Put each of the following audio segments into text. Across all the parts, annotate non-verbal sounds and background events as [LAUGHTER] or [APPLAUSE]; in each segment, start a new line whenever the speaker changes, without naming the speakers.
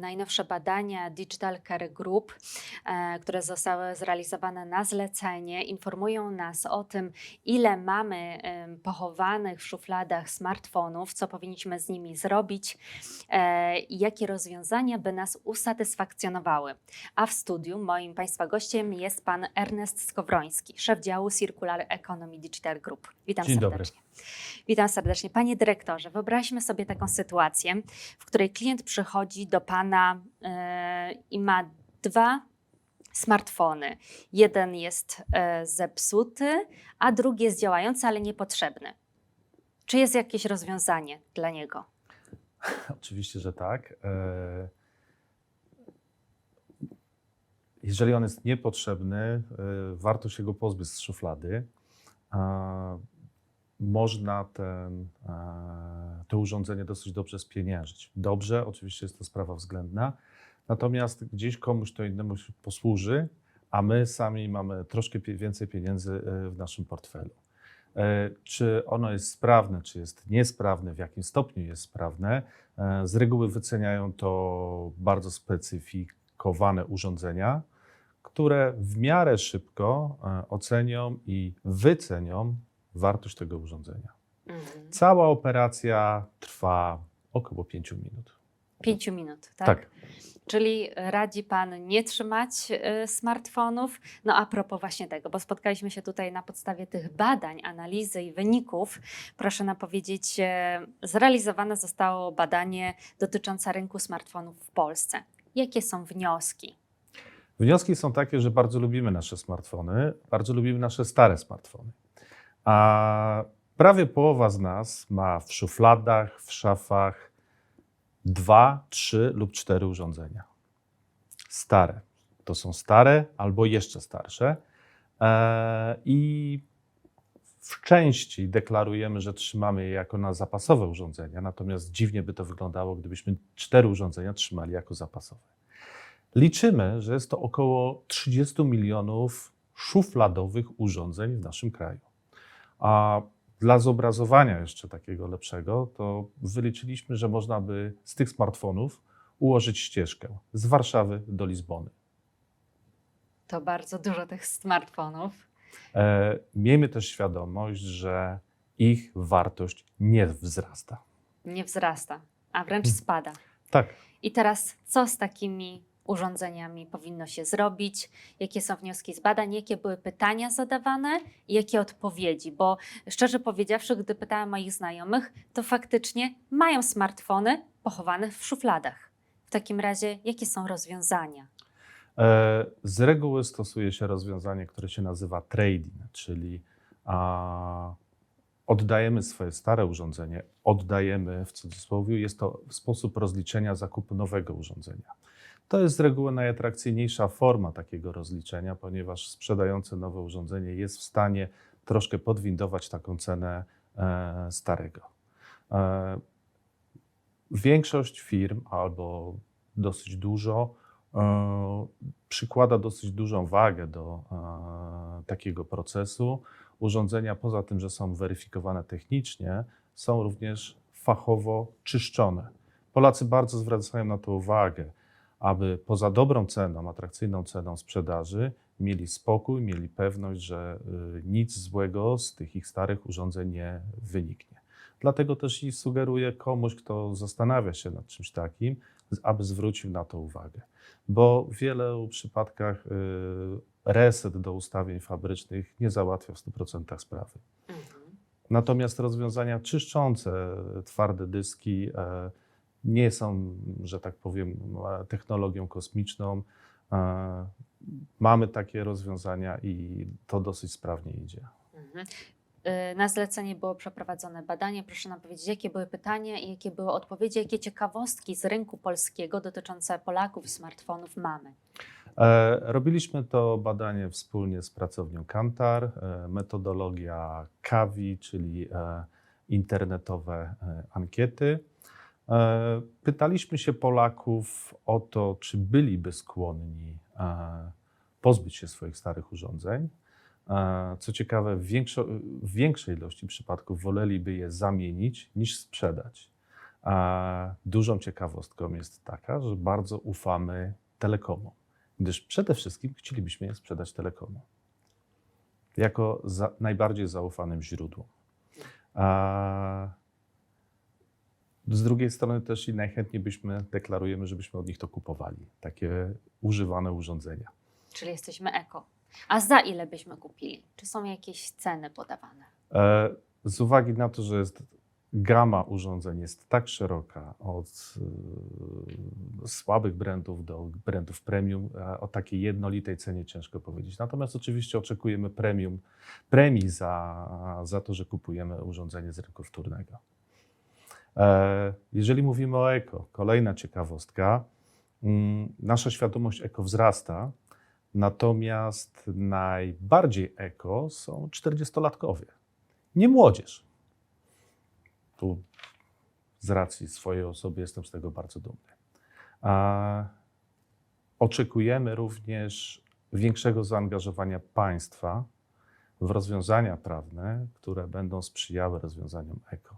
najnowsze badania Digital Care Group, e, które zostały zrealizowane na zlecenie, informują nas o tym, ile mamy pochowanych w szufladach smartfonów, co powinniśmy z nimi zrobić e, i jakie rozwiązania by nas usatysfakcjonowały. A w studiu moim Państwa gościem jest pan Ernest Skowroński, szef działu Circular Economy Digital Group. Witam
Dzień dobry.
serdecznie. Witam serdecznie. Panie dyrektorze, wyobraźmy sobie taką sytuację, w której klient przychodzi do pana e, i ma dwa smartfony. Jeden jest e, zepsuty, a drugi jest działający, ale niepotrzebny. Czy jest jakieś rozwiązanie dla niego? [LAUGHS]
Oczywiście, że tak. E, Jeżeli on jest niepotrzebny, warto się go pozbyć z szuflady. Można ten, e, to urządzenie dosyć dobrze spieniężyć. Dobrze, oczywiście jest to sprawa względna, natomiast gdzieś komuś to innemu posłuży, a my sami mamy troszkę więcej pieniędzy e, w naszym portfelu. E, Czy ono jest sprawne, czy jest niesprawne, w jakim stopniu jest sprawne, Z reguły wyceniają to bardzo specyfikowane urządzenia, które w miarę szybko ocenią i wycenią wartość tego urządzenia.
Mhm.
Cała operacja trwa około 5 minut.
Pięciu minut, tak?
Tak.
Czyli radzi Pan nie trzymać y, smartfonów. No a propos właśnie tego, bo spotkaliśmy się tutaj na podstawie tych badań, analizy i wyników. Proszę nam powiedzieć, e, zrealizowane zostało badanie dotyczące rynku smartfonów w Polsce. Jakie są wnioski?
Wnioski są takie, że bardzo lubimy nasze smartfony, bardzo lubimy nasze stare smartfony. A prawie połowa z nas ma w szufladach, w szafach dwa, trzy lub cztery urządzenia. Stare. To są stare albo jeszcze starsze. E, I w części deklarujemy, że trzymamy je jako na zapasowe urządzenia, natomiast dziwnie by to wyglądało, gdybyśmy cztery urządzenia trzymali jako zapasowe. Liczymy, że jest to około 30 milionów szufladowych urządzeń w naszym kraju. A dla zobrazowania jeszcze takiego lepszego, to wyliczyliśmy, że można by z tych smartfonów ułożyć ścieżkę z Warszawy do Lizbony.
To bardzo dużo tych smartfonów.
E, miejmy też świadomość, że ich wartość nie wzrasta.
Nie wzrasta, a wręcz
Hmm.
spada.
Tak,
I teraz co z takimi urządzeniami powinno się zrobić? Jakie są wnioski z badań? Jakie były pytania zadawane i jakie odpowiedzi? Bo szczerze powiedziawszy, gdy pytałam moich znajomych, to faktycznie mają smartfony pochowane w szufladach. W takim razie, jakie są rozwiązania?
E, Z reguły stosuje się rozwiązanie, które się nazywa trading, czyli a, oddajemy swoje stare urządzenie, oddajemy w cudzysłowie, jest to sposób rozliczenia zakupu nowego urządzenia. To jest z reguły najatrakcyjniejsza forma takiego rozliczenia, ponieważ sprzedający nowe urządzenie jest w stanie troszkę podwindować taką cenę e, starego. E, większość firm albo dosyć dużo e, przykłada dosyć dużą wagę do takiego procesu. Urządzenia, poza tym, że są weryfikowane technicznie, są również fachowo czyszczone. Polacy bardzo zwracają na to uwagę, aby poza dobrą ceną, atrakcyjną ceną sprzedaży, mieli spokój, mieli pewność, że y, nic złego z tych ich starych urządzeń nie wyniknie. Dlatego też i sugeruję komuś, kto zastanawia się nad czymś takim, aby zwrócił na to uwagę. Bo w wielu przypadkach y, reset do ustawień fabrycznych nie załatwia w 100% sprawy. Natomiast rozwiązania czyszczące twarde dyski e, nie są, że tak powiem, e, technologią kosmiczną. E, Mamy takie rozwiązania i to dosyć sprawnie idzie.
Mhm. Y, Na zlecenie było przeprowadzone badanie. Proszę nam powiedzieć, jakie były pytania i jakie były odpowiedzi, jakie ciekawostki z rynku polskiego dotyczące Polaków i smartfonów mamy.
E, Robiliśmy to badanie wspólnie z pracownią Kantar, e, metodologia KAWI, czyli e, internetowe e, ankiety. E, Pytaliśmy się Polaków o to, czy byliby skłonni e, pozbyć się swoich starych urządzeń. E, Co ciekawe, w, większo, w większej ilości przypadków woleliby je zamienić niż sprzedać. Dużą ciekawostką jest taka, że bardzo ufamy telekomom, gdyż przede wszystkim chcielibyśmy je sprzedać telekomom jako za, najbardziej zaufanym źródłom. Z drugiej strony też i najchętniej byśmy deklarujemy, żebyśmy od nich to kupowali, takie używane urządzenia.
Czyli jesteśmy eko. A za ile byśmy kupili? Czy są jakieś ceny podawane?
E, Z uwagi na to, że jest gama urządzeń jest tak szeroka, od e, słabych brandów do brandów premium, o takiej jednolitej cenie ciężko powiedzieć. Natomiast oczywiście oczekujemy premium, premii za, za to, że kupujemy urządzenie z rynku wtórnego. E, Jeżeli mówimy o eko, kolejna ciekawostka, mm, nasza świadomość eko wzrasta, natomiast najbardziej eko są 40-latkowie, nie młodzież. Tu z racji swojej osoby jestem z tego bardzo dumny. A oczekujemy również większego zaangażowania państwa w rozwiązania prawne, które będą sprzyjały rozwiązaniom eko,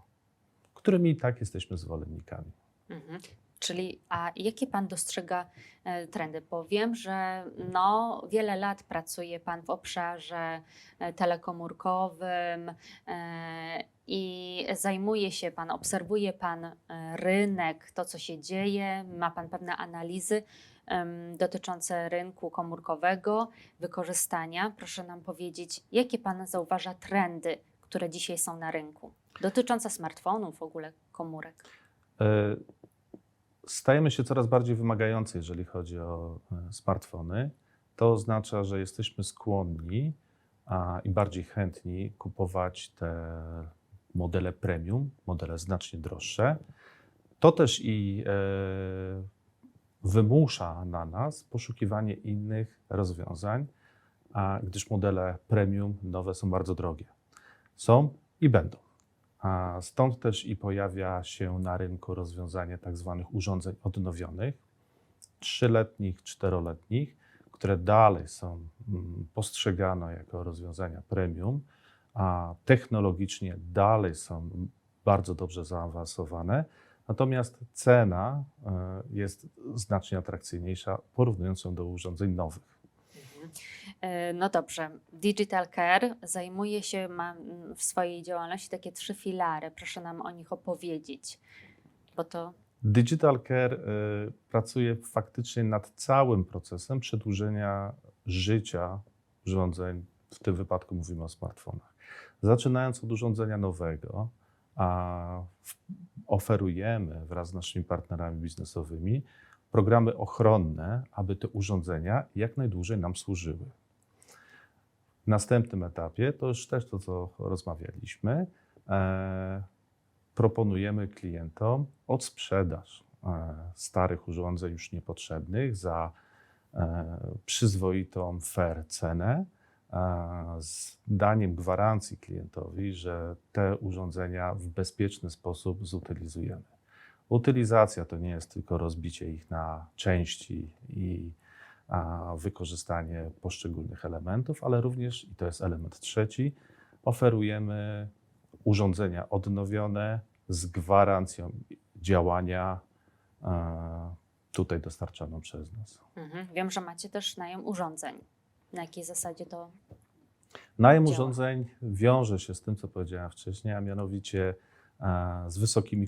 którymi i tak jesteśmy zwolennikami.
Mhm. Czyli, a jakie Pan dostrzega e, trendy? Bo wiem, że no, wiele lat pracuje Pan w obszarze e, telekomórkowym e, i zajmuje się Pan, obserwuje Pan rynek, to co się dzieje, ma Pan pewne analizy dotyczące rynku komórkowego, wykorzystania. Proszę nam powiedzieć, jakie Pan zauważa trendy, które dzisiaj są na rynku, dotyczące smartfonów, w ogóle komórek?
E, Stajemy się coraz bardziej wymagający, jeżeli chodzi o e, smartfony. To oznacza, że jesteśmy skłonni a, i bardziej chętni kupować te modele premium, modele znacznie droższe. To też i e, wymusza na nas poszukiwanie innych rozwiązań, a, gdyż modele premium nowe są bardzo drogie. Są i będą. Stąd też i pojawia się na rynku rozwiązanie tak zwanych urządzeń odnowionych, trzyletnich, czteroletnich, które dalej są mm, postrzegane jako rozwiązania premium, a technologicznie dalej są bardzo dobrze zaawansowane. Natomiast cena e, jest znacznie atrakcyjniejsza, porównując ją do urządzeń nowych.
E, No dobrze. Digital Care zajmuje się, ma w swojej działalności takie trzy filary. Proszę nam o nich opowiedzieć, bo to
Digital Care y, pracuje faktycznie nad całym procesem przedłużenia życia urządzeń, w tym wypadku mówimy o smartfonach. Zaczynając od urządzenia nowego, a oferujemy wraz z naszymi partnerami biznesowymi programy ochronne, aby te urządzenia jak najdłużej nam służyły. W następnym etapie, to już też to, co rozmawialiśmy, e, proponujemy klientom odsprzedaż e, starych urządzeń już niepotrzebnych za e, przyzwoitą, fair cenę, e, z daniem gwarancji klientowi, że te urządzenia w bezpieczny sposób zutylizujemy. Utylizacja to nie jest tylko rozbicie ich na części i wykorzystanie poszczególnych elementów, ale również, i to jest element trzeci, oferujemy urządzenia odnowione z gwarancją działania tutaj dostarczaną przez nas.
mhm. wiem, że macie też najem urządzeń. Na jakiej zasadzie to
Najem
Działa.
urządzeń wiąże się z tym, co powiedziałem wcześniej, a mianowicie z wysokimi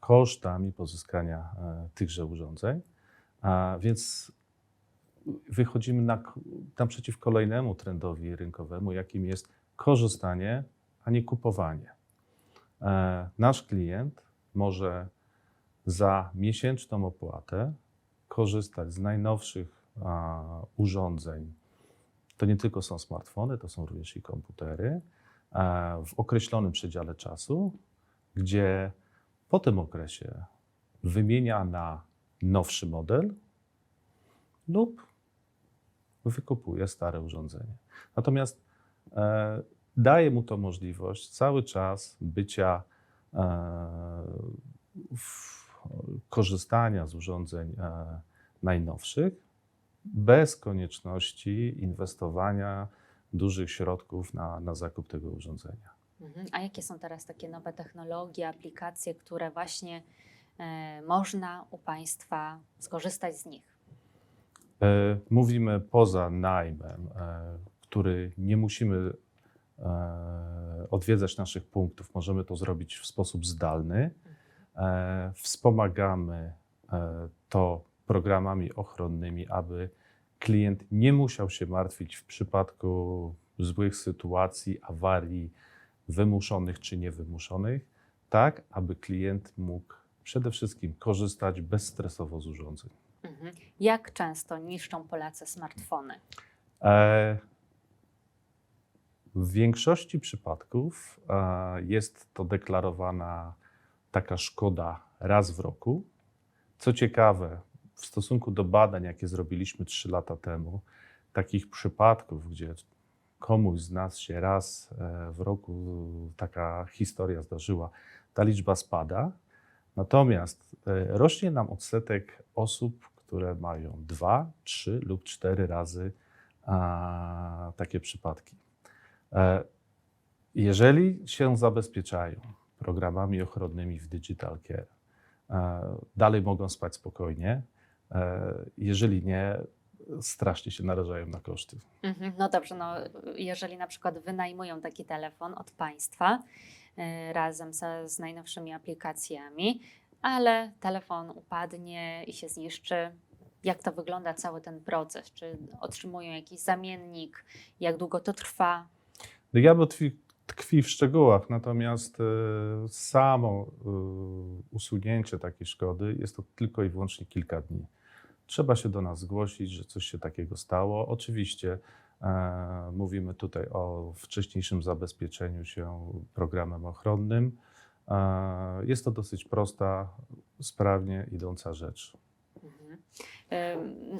kosztami pozyskania e, tychże urządzeń. Więc wychodzimy na, naprzeciw kolejnemu trendowi rynkowemu, jakim jest korzystanie, a nie kupowanie. E, Nasz klient może za miesięczną opłatę korzystać z najnowszych urządzeń to nie tylko są smartfony, to są również i komputery e, w określonym przedziale czasu, gdzie po tym okresie wymienia na nowszy model lub wykupuje stare urządzenie. Natomiast e, daje mu to możliwość cały czas bycia, e, w, korzystania z urządzeń e, najnowszych, bez konieczności inwestowania dużych środków na, na zakup tego urządzenia.
Mhm. A jakie są teraz takie nowe technologie, aplikacje, które właśnie e, można u Państwa skorzystać z nich?
E, Mówimy poza najmem, e, który nie musimy odwiedzać naszych punktów, możemy to zrobić w sposób zdalny. Wspomagamy to programami ochronnymi, aby klient nie musiał się martwić w przypadku złych sytuacji, awarii wymuszonych czy niewymuszonych, tak aby klient mógł przede wszystkim korzystać bezstresowo z urządzeń.
Mhm. Jak często niszczą Polacy smartfony?
E, W większości przypadków e, jest to deklarowana taka szkoda raz w roku. Co ciekawe, w stosunku do badań, jakie zrobiliśmy 3 lata temu, takich przypadków, gdzie komuś z nas się raz e, w roku taka historia zdarzyła, ta liczba spada. Natomiast e, rośnie nam odsetek osób, które mają dwa, trzy lub cztery razy takie przypadki. E, Jeżeli się zabezpieczają programami ochronnymi w Digital Care, dalej mogą spać spokojnie. Jeżeli nie, strasznie się narażają na koszty.
Mhm. No dobrze, no, jeżeli na przykład wynajmują taki telefon od Państwa e, razem ze, z najnowszymi aplikacjami, ale telefon upadnie i się zniszczy, jak to wygląda cały ten proces? Czy otrzymują jakiś zamiennik? Jak długo to trwa?
Diabeł tkwi, tkwi w szczegółach, natomiast e, samo e, usunięcie takiej szkody jest to tylko i wyłącznie kilka dni. Trzeba się do nas zgłosić, że coś się takiego stało. Oczywiście e, mówimy tutaj o wcześniejszym zabezpieczeniu się programem ochronnym. E, jest to dosyć prosta, sprawnie idąca rzecz.
Mhm.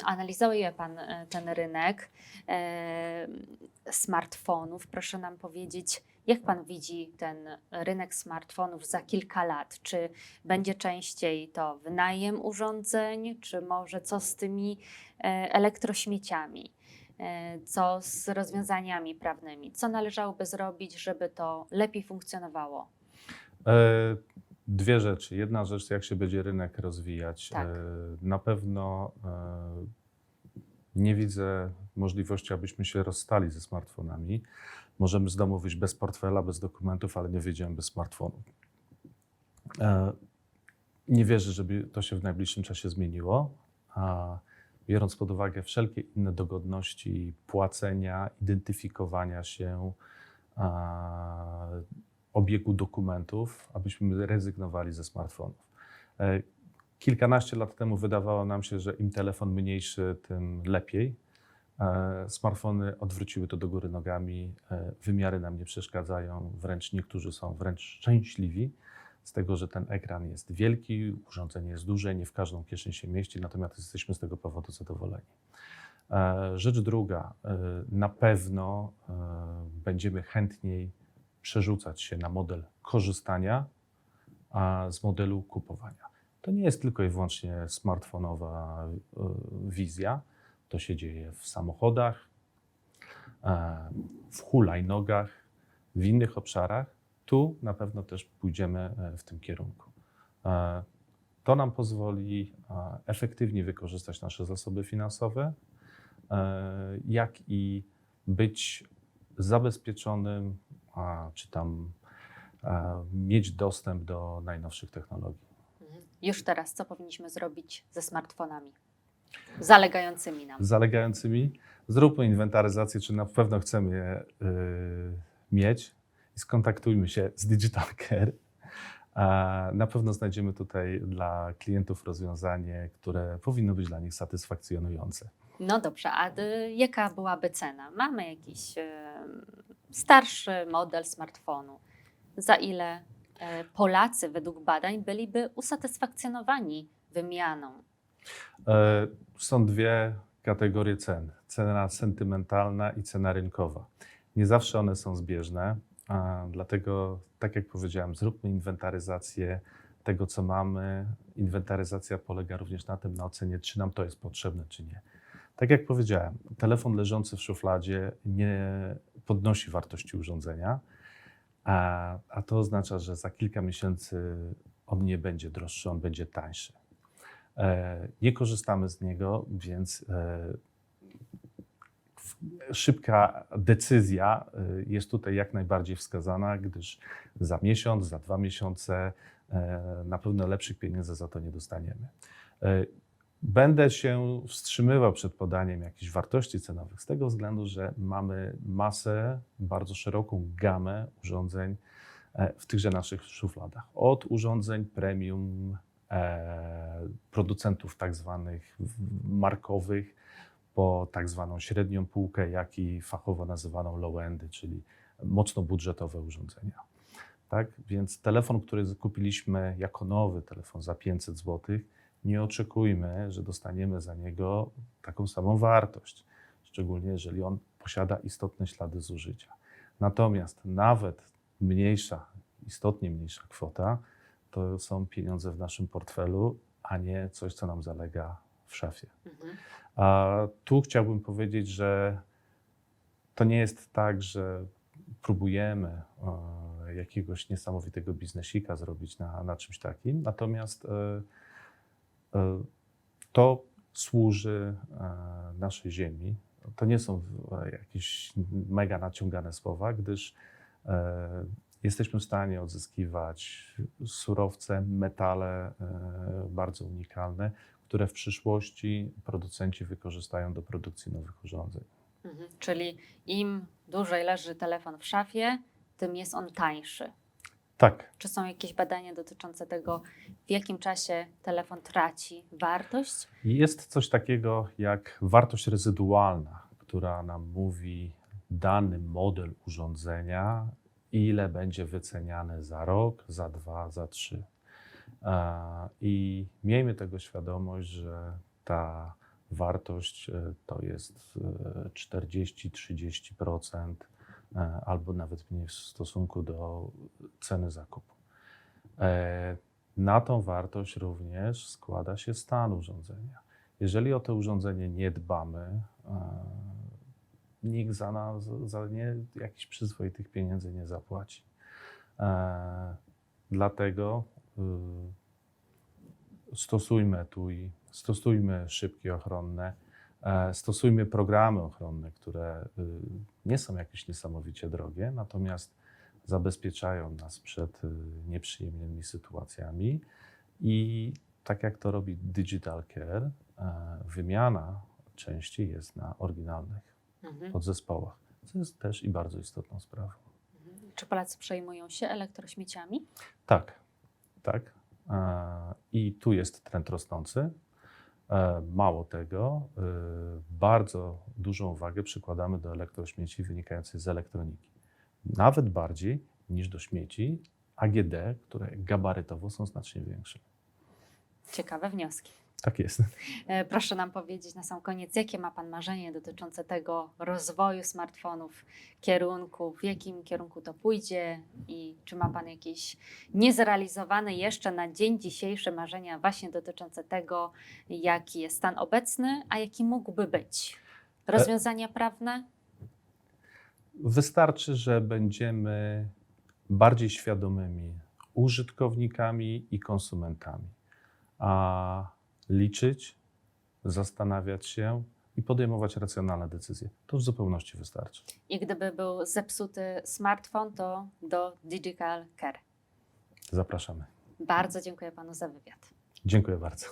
Analizuje Pan e, ten rynek em, smartfonów. Proszę nam powiedzieć, jak Pan widzi ten rynek smartfonów za kilka lat? Czy będzie częściej to wynajem urządzeń, czy może co z tymi e, elektrośmieciami? E, Co z rozwiązaniami prawnymi? Co należałoby zrobić, żeby to lepiej funkcjonowało?
E, Dwie rzeczy. Jedna rzecz, jak się będzie rynek rozwijać.
Tak.
Na pewno nie widzę możliwości, abyśmy się rozstali ze smartfonami. Możemy z domu wyjść bez portfela, bez dokumentów, ale nie wyjdziemy bez smartfonu. E, Nie wierzę, żeby to się w najbliższym czasie zmieniło. A biorąc pod uwagę wszelkie inne dogodności płacenia, identyfikowania się, a, obiegu dokumentów, abyśmy rezygnowali ze smartfonów. E, Kilkanaście lat temu wydawało nam się, że im telefon mniejszy, tym lepiej. E, Smartfony odwróciły to do góry nogami, e, wymiary nam nie przeszkadzają, wręcz niektórzy są wręcz szczęśliwi z tego, że ten ekran jest wielki, urządzenie jest duże, nie w każdą kieszeń się mieści, natomiast jesteśmy z tego powodu zadowoleni. E, Rzecz druga, na pewno będziemy chętniej przerzucać się na model korzystania a z modelu kupowania. To nie jest tylko i wyłącznie smartfonowa wizja. To się dzieje w samochodach, e, w hulajnogach, w innych obszarach. Tu na pewno też pójdziemy e, w tym kierunku. E, To nam pozwoli efektywnie wykorzystać nasze zasoby finansowe, jak i być zabezpieczonym, czy tam mieć dostęp do najnowszych technologii.
Mhm. Już teraz, co powinniśmy zrobić ze smartfonami zalegającymi nam?
Zalegającymi, zróbmy inwentaryzację, czy na pewno chcemy je y, mieć i skontaktujmy się z Digital Care. A na pewno znajdziemy tutaj dla klientów rozwiązanie, które powinno być dla nich satysfakcjonujące.
No dobrze, a y, jaka byłaby cena? Mamy jakiś y, starszy model smartfonu. Za ile Polacy według badań byliby usatysfakcjonowani wymianą?
E, Są dwie kategorie cen: cena sentymentalna i cena rynkowa. Nie zawsze one są zbieżne, dlatego, tak jak powiedziałem, zróbmy inwentaryzację tego, co mamy. Inwentaryzacja polega również na tym, na ocenie, czy nam to jest potrzebne, czy nie. Tak jak powiedziałem, telefon leżący w szufladzie nie podnosi wartości urządzenia, a, a to oznacza, że za kilka miesięcy on nie będzie droższy, on będzie tańszy. E, Nie korzystamy z niego, więc e, szybka decyzja e, jest tutaj jak najbardziej wskazana, gdyż za miesiąc, za dwa miesiące na pewno lepszych pieniędzy za to nie dostaniemy. Będę się wstrzymywał przed podaniem jakichś wartości cenowych z tego względu, że mamy masę, bardzo szeroką gamę urządzeń w tychże naszych szufladach. Od urządzeń premium, producentów tak zwanych markowych, po tak zwaną średnią półkę, jak i fachowo nazywaną low-endy, czyli mocno budżetowe urządzenia. Tak? Więc telefon, który kupiliśmy jako nowy telefon za 500 zł, nie oczekujmy, że dostaniemy za niego taką samą wartość, szczególnie jeżeli on posiada istotne ślady zużycia. Natomiast nawet mniejsza, istotnie mniejsza kwota, to są pieniądze w naszym portfelu, a nie coś, co nam zalega w szafie.
Mhm.
A tu chciałbym powiedzieć, że to nie jest tak, że próbujemy e, jakiegoś niesamowitego biznesika zrobić na, na czymś takim, natomiast e, e, to służy naszej ziemi. To nie są jakieś mega naciągane słowa, gdyż jesteśmy w stanie odzyskiwać surowce, metale e, bardzo unikalne, które w przyszłości producenci wykorzystają do produkcji nowych urządzeń.
Mhm. Czyli im dłużej leży telefon w szafie, tym jest on tańszy.
Tak,
Czy są jakieś badania dotyczące tego, w jakim czasie telefon traci wartość?
jest coś takiego jak wartość rezydualna, która nam mówi dany model urządzenia, ile będzie wyceniany za rok, za dwa, za trzy. E, I miejmy tego świadomość, że ta wartość e, to jest e, 40-30% e, albo nawet mniej w stosunku do ceny zakupu. Na tą wartość również składa się stan urządzenia. Jeżeli o to urządzenie nie dbamy, nikt za nas za nie jakichś przyzwoitych pieniędzy nie zapłaci. E, Dlatego y, stosujmy tu i stosujmy szybki ochronne, e, stosujmy programy ochronne, które y, nie są jakieś niesamowicie drogie, natomiast zabezpieczają nas przed y, nieprzyjemnymi sytuacjami i tak jak to robi Digital Care, e, wymiana części jest na oryginalnych
Mhm.
podzespołach, co jest też i bardzo istotną sprawą.
Mhm. Czy Polacy przejmują się elektrośmieciami?
Tak, tak. E, I tu jest trend rosnący. E, Mało tego, e, bardzo dużą uwagę przykładamy do elektrośmieci wynikających z elektroniki. Nawet bardziej niż do śmieci AGD, które gabarytowo są znacznie większe.
Ciekawe wnioski.
Tak jest.
E, Proszę nam powiedzieć na sam koniec, jakie ma Pan marzenie dotyczące tego rozwoju smartfonów, kierunku, w jakim kierunku to pójdzie i czy ma Pan jakieś niezrealizowane jeszcze na dzień dzisiejszy marzenia właśnie dotyczące tego, jaki jest stan obecny, a jaki mógłby być? Rozwiązania prawne?
Wystarczy, że będziemy bardziej świadomymi użytkownikami i konsumentami, a liczyć, zastanawiać się i podejmować racjonalne decyzje. To w zupełności wystarczy.
I gdyby był zepsuty smartfon, to do Digital Care.
Zapraszamy.
Bardzo dziękuję Panu za wywiad.
Dziękuję bardzo.